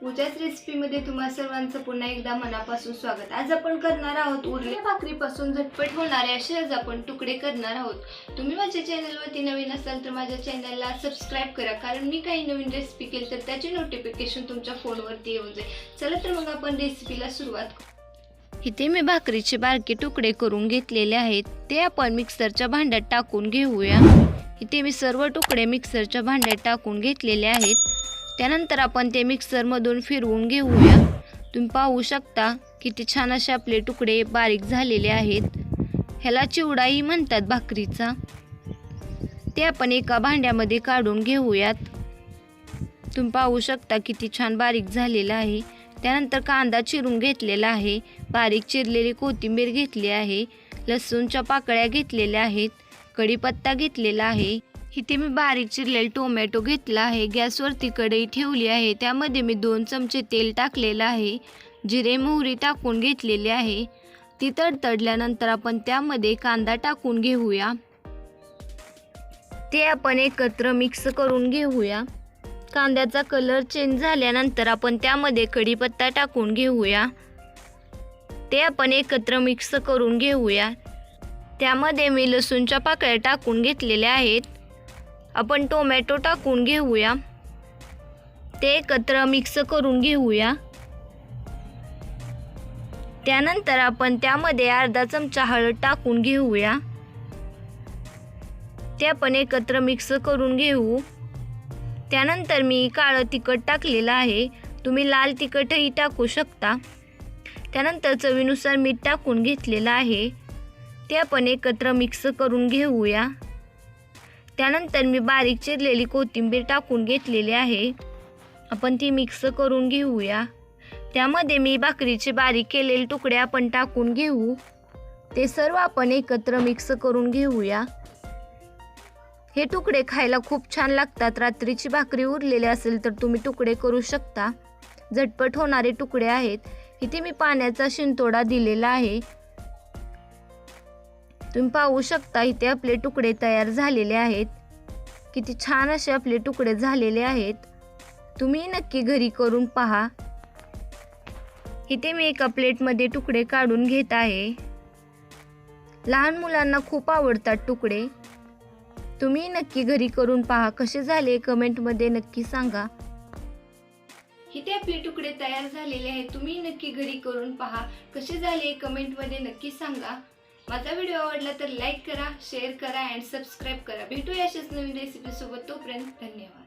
पूजाच रेसिपीमध्ये तुम्हा सर्वांचं पुन्हा एकदा मनापासून स्वागत. आज आपण करणार आहोत उरल्या भाकरीपासून झटपट होणारे असे आज आपण तुकडे करणार आहोत. तुम्ही माझ्या चॅनलवरती नवीन असाल तर माझ्या चॅनलला सबस्क्राईब करा कारण मी काही नवीन रेसिपी केली तर त्याचे नोटिफिकेशन तुमच्या फोनवरती येऊन जाईल. चला तर मग आपण रेसिपीला सुरुवात करू. इथे मी भाकरीचे बारके तुकडे करून घेतलेले आहेत. ते आपण मिक्सरच्या भांड्यात टाकून घेऊया. इथे मी सर्व तुकडे मिक्सरच्या भांड्यात टाकून घेतलेले आहेत. त्यानंतर आपण ते मिक्सरमधून फिरवून घेऊया. तुम्ही पाहू शकता किती छान असे आपले तुकडे बारीक झालेले आहेत. ह्याला चिवडाही म्हणतात भाकरीचा. ते आपण एका भांड्यामध्ये काढून घेऊयात. तुम्ही पाहू शकता किती छान बारीक झालेला आहे. त्यानंतर कांदा चिरून घेतलेला आहे. बारीक चिरलेली कोथिंबीर घेतली आहे. लसूणच्या पाकळ्या घेतलेल्या आहेत. कढीपत्ता घेतलेला आहे. इथे मी बारीक चिरलेला टोमॅटो घेतला आहे. गॅसवरती कढई ठेवली आहे. त्यामध्ये मी दोन चमचे तेल टाकलेलं आहे. जिरे मोहरी टाकून घेतलेली आहे. ती तडतडल्यानंतर आपण त्यामध्ये कांदा टाकून घेऊया. ते आपण एकत्र मिक्स करून घेऊया. कांद्याचा कलर चेंज झाल्यानंतर आपण त्यामध्ये कढीपत्ता टाकून घेऊया. ते आपण एकत्र मिक्स करून घेऊया. त्यामध्ये मी लसूणच्या पाकळ्या टाकून घेतलेल्या आहेत. आपण टोमॅटो टाकून घेऊया. ते एकत्र मिक्स करून घेऊया. त्यानंतर आपण त्यामध्ये अर्धा चमचा हळद टाकून घेऊया. ते आपण एकत्र मिक्स करून घेऊ. त्यानंतर मी काळं तिखट टाकलेलं आहे. तुम्ही लाल तिखटही टाकू शकता. त्यानंतर चवीनुसार मीठ टाकून घेतलेलं आहे. ते आपण एकत्र मिक्स करून घेऊया. त्यानंतर मी बारीक चिरलेली कोथिंबीर टाकून घेतलेली आहे. आपण ती मिक्स करून घेऊया. त्यामध्ये मी भाकरीचे बारीक केलेले तुकडे आपण टाकून घेऊ. ते सर्व आपण एकत्र मिक्स करून घेऊया. हे तुकडे खायला खूप छान लागतात. रात्रीची भाकरी उरलेली असेल तर तुम्ही तुकडे करू शकता. झटपट होणारे तुकडे आहेत. इथे मी पाण्याचा शिंतोडा दिलेला आहे. तुम्ही पाहू शकता इथे आपले तुकडे तयार झालेले आहेत. किती छान असे आपले तुकडे झालेले आहेत. तुम्ही नक्की घरी करून पहा. इथे मी एका प्लेटमध्ये तुकडे काढून घेत आहे. लहान मुलांना खूप आवडतात तुकडे. तुम्ही नक्की घरी करून पहा कसे झाले कमेंटमध्ये नक्की सांगा. इथे आपले तुकडे तयार झालेले आहेत तुम्ही नक्की घरी करून पहा कसे झाले कमेंटमध्ये नक्की सांगा. माझा व्हिडिओ आवडला तर लाईक करा शेअर करा अँड सबस्क्राईब करा. भेटूया अशाच नवीन रेसिपीसोबत तोपर्यंत धन्यवाद.